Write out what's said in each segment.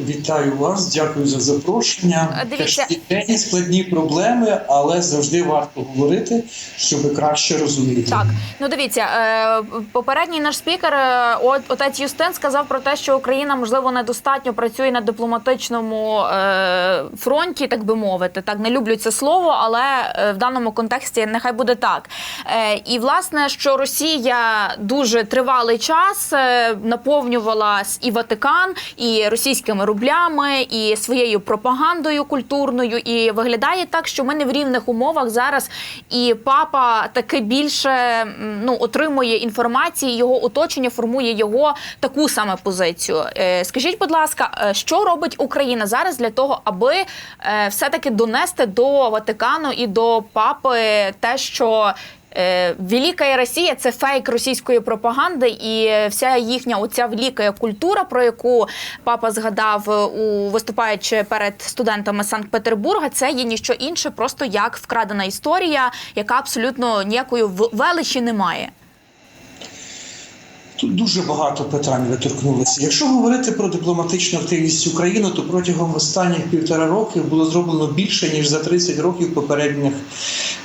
Вітаю вас, дякую за запрошення. Дивіться- складні проблеми, але завжди варто говорити, щоб краще розуміти. Так, ну дивіться, е, попередній наш спікер, е, от- отець Юстин, сказав про те, що Україна можливо недостатньо працює на дипломатичному е, фронті, так би мовити. Так не люблю це слово, але в даному контексті нехай буде так. І власне, що Росія дуже тривалий час наповнювала і Ватикан, і російськими рублями, і своєю пропагандою культурною. І виглядає так, що ми не в рівних умовах зараз. І папа таки більше ну отримує інформації, його оточення формує його таку саме позицію. Е, Скажіть, будь ласка, е, що робить Україна зараз для того, аби е, все-таки донести до Ватикану і до папи те, що Велика Росія це фейк російської пропаганди, і вся їхня оця велика культура, про яку папа згадав е, у виступаючи перед студентами Санкт-Петербурга, це є ніщо інше, просто як вкрадена історія, яка абсолютно ніякої величі не має. Тут дуже багато питань ви. Якщо говорити про дипломатичну активність України, то протягом останніх півтора років було зроблено більше ніж за 30 років попередніх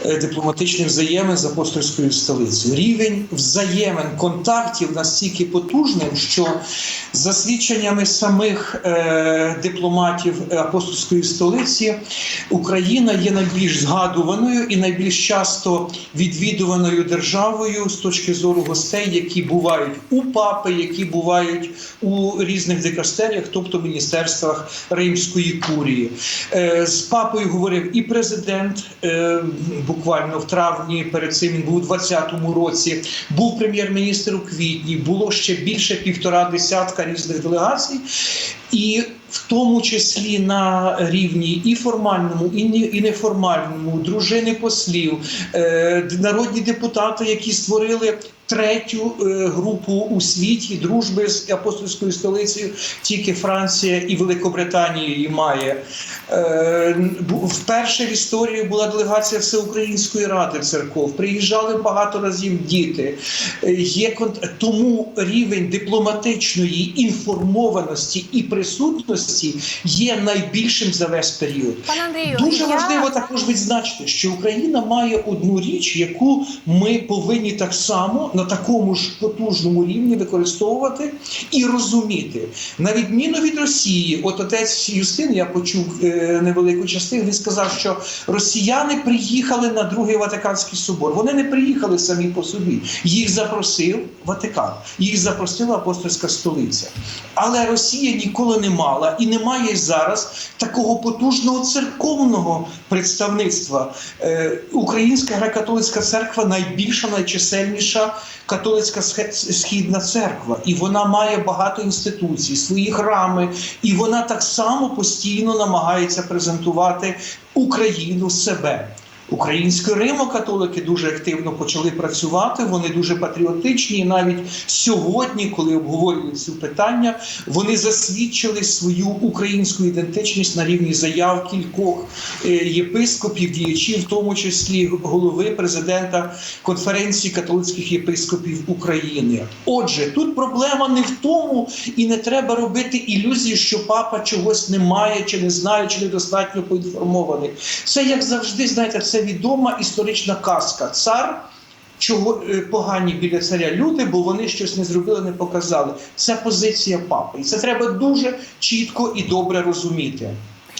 е, дипломатичних взаємин з апостольською столицею. Рівень взаємин контактів настільки потужним, що за свідченнями самих е, дипломатів апостольської столиці Україна є найбільш згадуваною і найбільш часто відвідуваною державою з точки зору гостей, які бувають у папи, які бувають у різних дикастеріях, тобто міністерствах Римської курії. Е, З папою говорив і президент е, буквально в травні. Перед цим він був у 2020 році. Був прем'єр-міністр у квітні. Було ще більше півтора десятка різних делегацій. І в тому числі на рівні і формальному, і неформальному, дружини послів, е, народні депутати, які створили третю е, групу у світі дружби з апостольською столицею, тільки Франція і Великобританія її має. Е, Вперше в історії була делегація Всеукраїнської ради церков. Приїжджали багато разів діти. Е, Є тому рівень дипломатичної інформованості і присутності є найбільшим за весь період. Андрію, Дуже я- важливо також відзначити, що Україна має одну річ, яку ми повинні так само на такому ж потужному рівні використовувати і розуміти. На відміну від Росії, от отець Юстин, я почув е, невелику частину. Він сказав, що росіяни приїхали на другий Ватиканський собор. Вони не приїхали самі по собі. Їх запросив Ватикан, їх запросила апостольська столиця. Але Росія ніколи не мала і не має зараз такого потужного церковного представництва. Е, Українська греко-католицька церква найбільша, найчисельніша католицька східна церква, і вона має багато інституцій, свої храми, і вона так само постійно намагається презентувати Україну себе. Українські римо-католики дуже активно почали працювати. Вони дуже патріотичні. І навіть сьогодні, коли обговорюють ці питання, вони засвідчили свою українську ідентичність на рівні заяв кількох е, єпископів, діячів, в тому числі голови президента конференції католицьких єпископів України. Отже, тут проблема не в тому, і не треба робити ілюзії, що папа чогось не має, чи не знає, чи недостатньо поінформований. Це як завжди, знаєте, це відома історична казка. Цар. Чого е, погані біля царя люди, бо вони щось не зробили, не показали. Це позиція папи, і це треба дуже чітко і добре розуміти.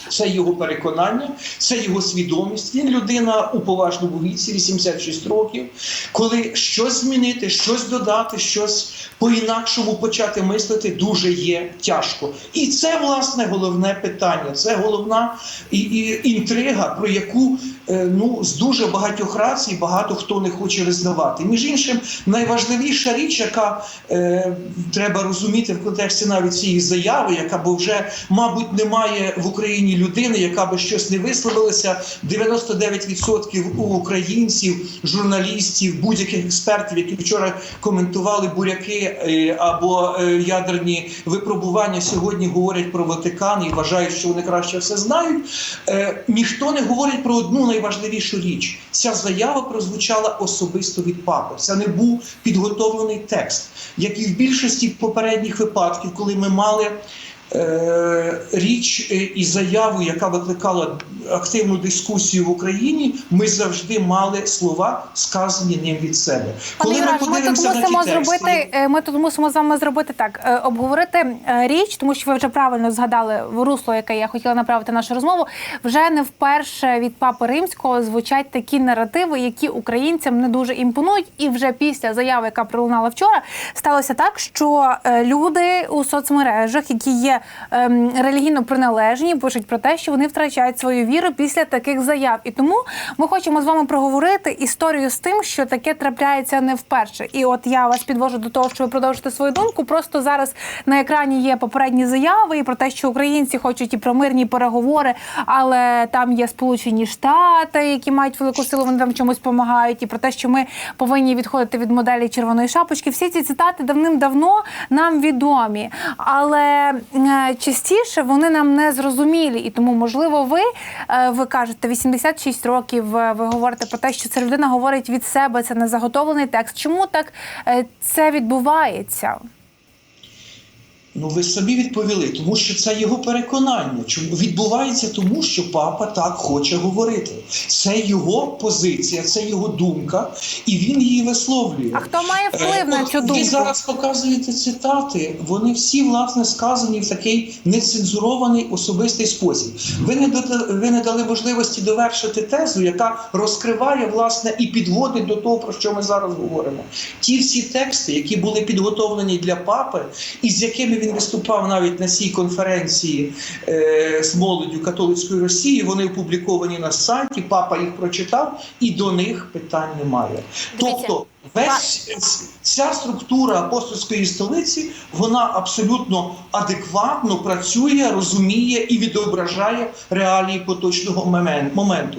Це його переконання, це його свідомість. Він людина у поважному віці, 86 років. Коли щось змінити, щось додати, щось по-інакшому почати мислити, дуже є тяжко. І це власне головне питання. Це головна і, і інтрига, про яку ну з дуже багатьох рацій багато хто не хоче визнавати. Між іншим, найважливіша річ, яка е, треба розуміти в контексті навіть цієї заяви, яка бо вже, мабуть, немає в Україні людини, яка би щось не висловилася. 99% у українців, журналістів, будь-яких експертів, які вчора коментували буряки е, або е, ядерні випробування, сьогодні говорять про Ватикан і вважають, що вони краще все знають. Е, ніхто не говорить про одну найважливішу річ. Ця заява прозвучала особисто від папи. Це не був підготовлений текст, як і в більшості попередніх випадків, коли ми мали. Е, річ е, і заяву, яка викликала активну дискусію в Україні, ми завжди мали слова, сказані ним від себе. Пане Юраш, ми тут на мусимо ті зробити. е, Ми тут мусимо з вами зробити так: обговорити річ, тому що ви вже правильно згадали в русло, яке я хотіла направити нашу розмову. Вже не вперше від папи римського звучать такі наративи, які українцям не дуже імпонують. І вже після заяви, яка пролунала вчора, сталося так, що люди у соцмережах, які є релігійно приналежні, пишуть про те, що вони втрачають свою віру після таких заяв. І тому ми хочемо з вами проговорити історію з тим, що таке трапляється не вперше. І от я вас підвожу до того, що ви продовжите свою думку. Просто зараз на екрані є попередні заяви і про те, що українці хочуть і про мирні переговори, але там є Сполучені Штати, які мають велику силу, вони там чомусь допомагають, і про те, що ми повинні відходити від моделі червоної шапочки. Всі ці цитати давним-давно нам відомі, але частіше вони нам не зрозумілі. І тому, можливо, ви, е, ви кажете 86 років. е, Ви говорите про те, що ця людина говорить від себе, це не заготовлений текст. Чому так е, це відбувається? Ну, ви собі відповіли, тому що це його переконання. Чому відбувається тому, що папа так хоче говорити. Це його позиція, це його думка, і він її висловлює. А хто має вплив на Е, цю думку? Ви зараз показуєте цитати. Вони всі власне сказані в такий нецензурований особистий спосіб. Ви не ви не дали можливості довершити тезу, яка розкриває власне і підводить до того, про що ми зараз говоримо. Ті всі тексти, які були підготовлені для папи, і з якими він виступав навіть на цій конференції е, з молоддю католицької Росії, вони опубліковані на сайті. Папа їх прочитав, і до них питань немає. Дивіться, Тобто, весь ця структура апостольської столиці вона абсолютно адекватно працює, розуміє і відображає реалії поточного момен- моменту.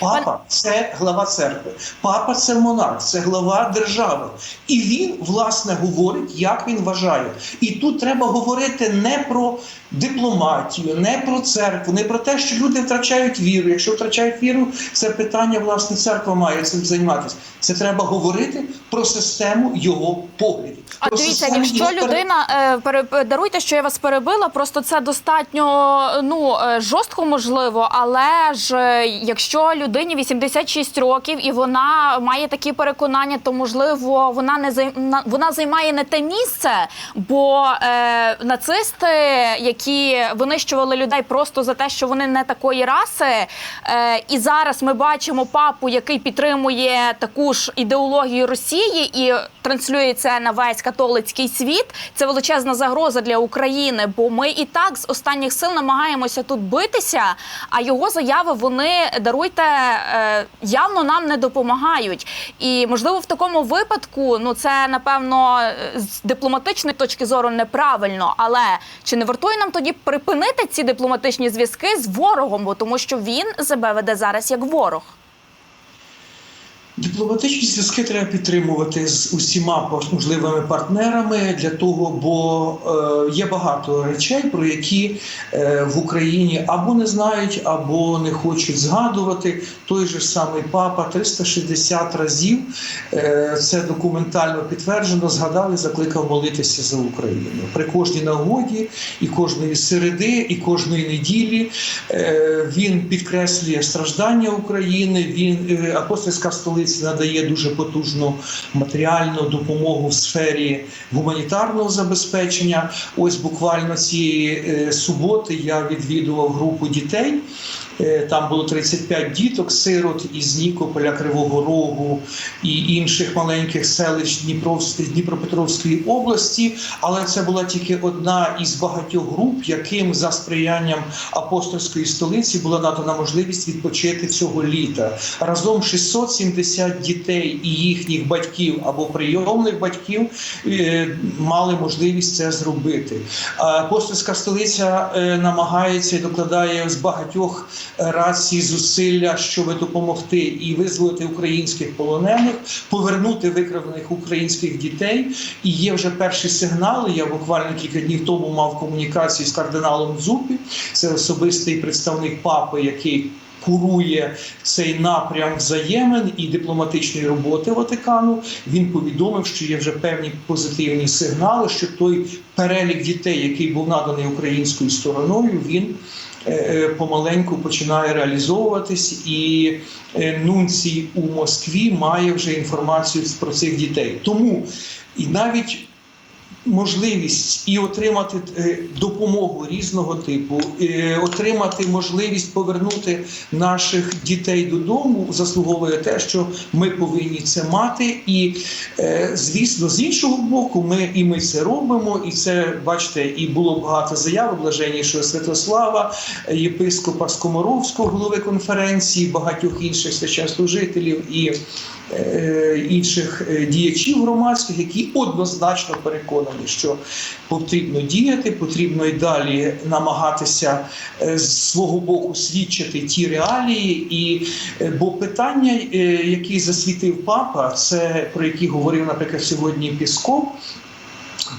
Папа це глава церкви, папа це монарх, це глава держави. І він, власне, говорить, як він вважає. І тут треба говорити не про дипломатію, не про церкву, не про те, що люди втрачають віру. Якщо втрачають віру, це питання, власне, церква має цим займатися. Це треба говорити про систему його поглядів. А дивіться, якщо людина е, пере- даруйте, що я вас перебила, просто це достатньо ну е, жорстко можливо, але ж е, якщо людині 86 років і вона має такі переконання, то можливо вона не зай- вона займає не те місце, бо е, нацисти, які винищували людей просто за те, що вони не такої раси, е, і зараз ми бачимо папу, який підтримує таку ж ідеологію Росії і транслює це на весь католицький світ. Це величезна загроза для України, бо ми і так з останніх сил намагаємося тут битися. А його заяви вони даруйте явно нам не допомагають. І можливо, в такому випадку, ну це напевно е, з дипломатичної точки зору неправильно. Але чи не вартує нам тоді припинити ці дипломатичні зв'язки з ворогом? Бо тому, що він себе веде зараз як ворог. Дипломатичні зв'язки треба підтримувати з усіма можливими партнерами для того, бо е, є багато речей, про які е, в Україні або не знають, або не хочуть згадувати. Той же самий папа 360 разів е, це документально підтверджено. Згадав і закликав молитися за Україну при кожній нагоді, і кожної середи, і кожної неділі. Він підкреслює страждання України. Він апостольська столиця надає дуже потужну матеріальну допомогу в сфері гуманітарного забезпечення. Ось буквально цієї е, суботи я відвідував групу дітей. Е, Там було 35 діток, сирот із Нікополя, Кривого Рогу і інших маленьких селищ Дніпропетровської області. Але це була тільки одна із багатьох груп, яким за сприянням апостольської столиці була надана можливість відпочити цього літа. Разом 670 дітей і їхніх батьків або прийомних батьків е, мали можливість це зробити. Апостольська столиця е, намагається і докладає з багатьох рацій зусилля, щоб допомогти і визволити українських полонених, повернути викрадених українських дітей. І є вже перші сигнали. Я буквально кілька днів тому мав комунікацію з кардиналом Дзупі. Це особистий представник папи, який курує цей напрям взаємин і дипломатичної роботи Ватикану. Він повідомив, що є вже певні позитивні сигнали, що той перелік дітей, який був наданий українською стороною, він е, е, помаленьку починає реалізовуватись, і е, нунцій у Москві має вже інформацію про цих дітей. Тому і навіть можливість і отримати е, допомогу різного типу, е, отримати можливість повернути наших дітей додому, заслуговує те, що ми повинні це мати. І е, звісно, з іншого боку, ми і ми це робимо. І це бачите, і було багато заяв блаженнішого Святослава, єпископа Скоморовського, голови конференції, багатьох інших священслужителів і інших е, діячів громадських, які однозначно переконані, що потрібно діяти, потрібно й далі намагатися е, з свого боку свідчити ті реалії. І е, бо питання, е, які засвітив папа, це про які говорив, наприклад, сьогодні Пісков.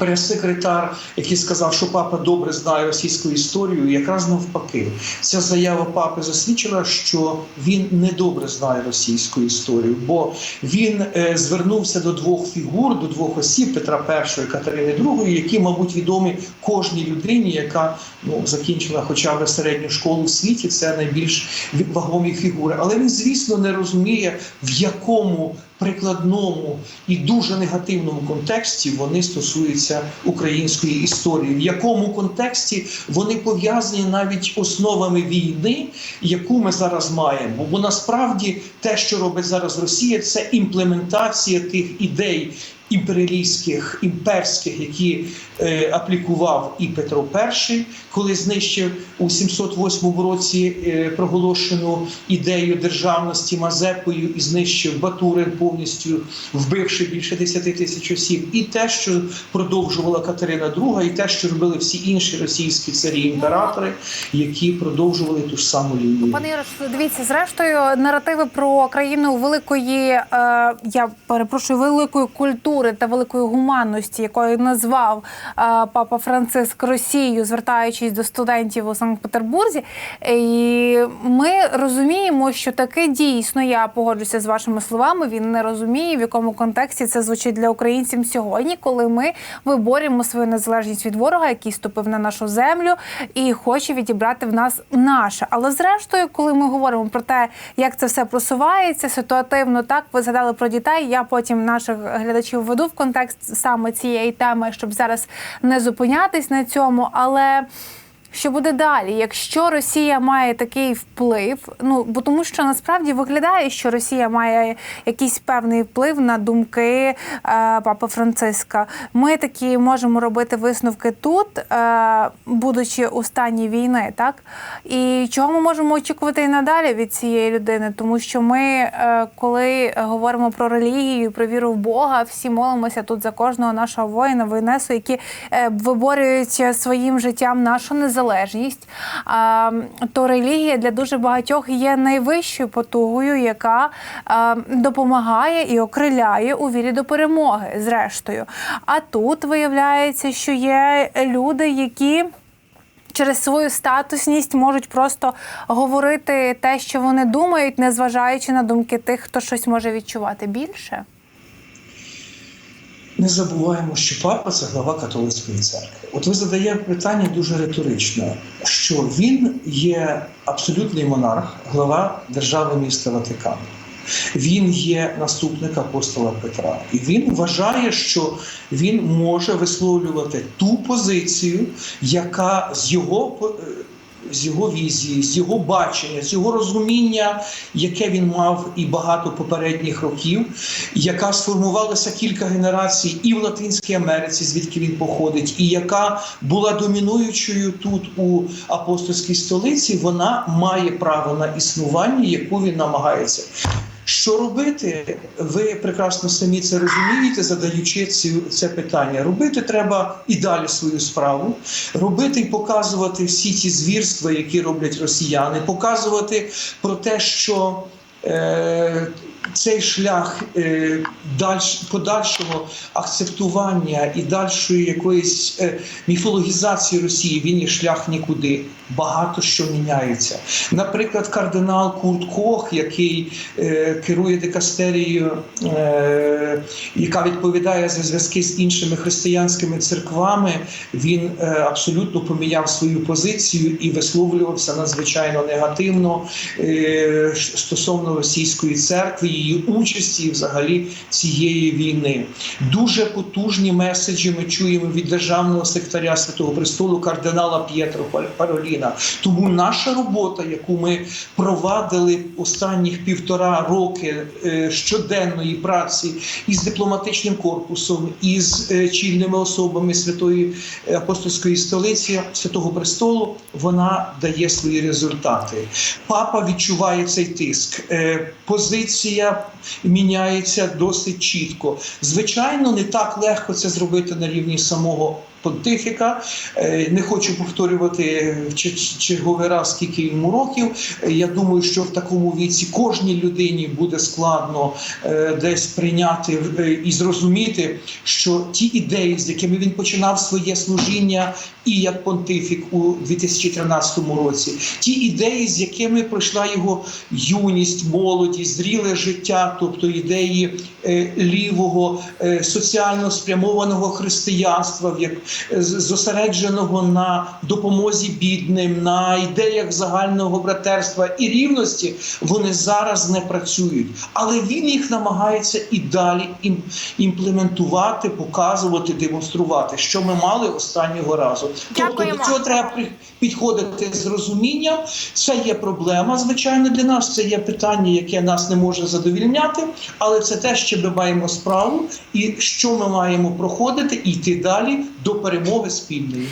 Прес-секретар, який сказав, що папа добре знає російську історію, якраз навпаки, ця заява папи засвідчила, що він недобре знає російську історію, бо він е, звернувся до двох фігур, до двох осіб Петра І і Катерини II, які, мабуть, відомі кожній людині, яка ну закінчила хоча б середню школу в світі. Це найбільш вагомі фігури. Але він, звісно, не розуміє, в якому прикладному і дуже негативному контексті вони стосуються української історії, в якому контексті вони пов'язані навіть основами війни, яку ми зараз маємо. Бо, насправді те, що робить зараз Росія, це імплементація тих ідей. Імперіалістських імперських, які е, аплікував і Петро І, коли знищив у 708 році е, проголошену ідею державності Мазепою і знищив Батурин повністю вбивши більше 10 тисяч осіб, і те, що продовжувала Катерина II, і те, що робили всі інші російські царі імператори, які продовжували ту ж саму лінію. Пане Ярош, дивіться, зрештою, наративи про країну великої, е, я перепрошую, великої культури та великої гуманності, якою назвав е, папа Франциск Росію, звертаючись до студентів у Санкт-Петербурзі. І ми розуміємо, що таке дійсно, я погоджуся з вашими словами. Він не розуміє, в якому контексті це звучить для українців сьогодні, коли ми виборюємо свою незалежність від ворога, який ступив на нашу землю і хоче відібрати в нас наше. Але зрештою, коли ми говоримо про те, як це все просувається ситуативно, так ви згадали про дітей. Я потім наших глядачів веду в контекст саме цієї теми, щоб зараз не зупинятись на цьому, але. Що буде далі, якщо Росія має такий вплив? Ну бо тому, що насправді виглядає, що Росія має якийсь певний вплив на думки е, папи Франциска. Ми такі можемо робити висновки тут, е, будучи у стані війни, так і чого ми можемо очікувати і надалі від цієї людини? Тому що ми, е, коли говоримо про релігію, про віру в Бога, всі молимося тут за кожного нашого воїна, воїнесу, які е, виборюють своїм життям нашу незалежність, а, то релігія для дуже багатьох є найвищою потугою, яка допомагає і окриляє у вірі до перемоги, зрештою. А тут виявляється, що є люди, які. Через свою статусність можуть просто говорити те, що вони думають, незважаючи на думки тих, хто щось може відчувати більше. Не забуваємо, що папа це глава католицької церкви. От ви задаєте питання дуже риторичне, що він є абсолютний монарх, глава держави міста Ватикану. Він є наступник апостола Петра, і він вважає, що він може висловлювати ту позицію, яка з його е, з його візії, з його бачення, з його розуміння, яке він мав і багато попередніх років, яка сформувалася кілька генерацій і в Латинській Америці, звідки він походить, і яка була домінуючою тут у апостольській столиці, вона має право на існування, яку він намагається. Що робити? Ви прекрасно самі це розумієте, задаючи ці, це питання. Робити треба і далі свою справу, робити і показувати всі ті звірства, які роблять росіяни, показувати про те, що е, цей шлях е, дальш, подальшого акцептування і дальшої якоїсь е, міфологізації Росії, він є шлях нікуди. Багато що міняється. Наприклад, кардинал Курт Кох, який е, керує дикастерією, е, яка відповідає за зв'язки з іншими християнськими церквами, він е, абсолютно поміняв свою позицію і висловлювався надзвичайно негативно е, стосовно російської церкви, її участі взагалі цієї війни. Дуже потужні меседжі ми чуємо від державного секретаря Святого Престолу кардинала П'єтро Пароліна. Тому наша робота, яку ми провадили останніх півтора роки е, щоденної праці із дипломатичним корпусом, із е, чільними особами Святої апостольської столиці Святого Престолу, вона дає свої результати. Папа відчуває цей тиск. Е, Позиція міняється досить чітко. Звичайно, не так легко це зробити на рівні самого. Понтифіка, Е, не хочу повторювати черговий раз, скільки йому років. Е, Я думаю, що в такому віці кожній людині буде складно е, десь прийняти і зрозуміти, що ті ідеї, з якими він починав своє служіння, і як понтифік у 2013 році, ті ідеї, з якими пройшла його юність, молодість, зріле життя, тобто ідеї лівого соціально спрямованого християнства, в як зосередженого на допомозі бідним, на ідеях загального братерства і рівності, вони зараз не працюють. Але він їх намагається і далі ім- імплементувати, показувати, демонструвати, що ми мали останнього разу. Тобто Дякуємо. до цього треба підходити з розумінням. Це є проблема, звичайно, для нас. Це є питання, яке нас не може задовільняти, але це те, що ми маємо справу, і що ми маємо проходити і йти далі до перемоги спільної.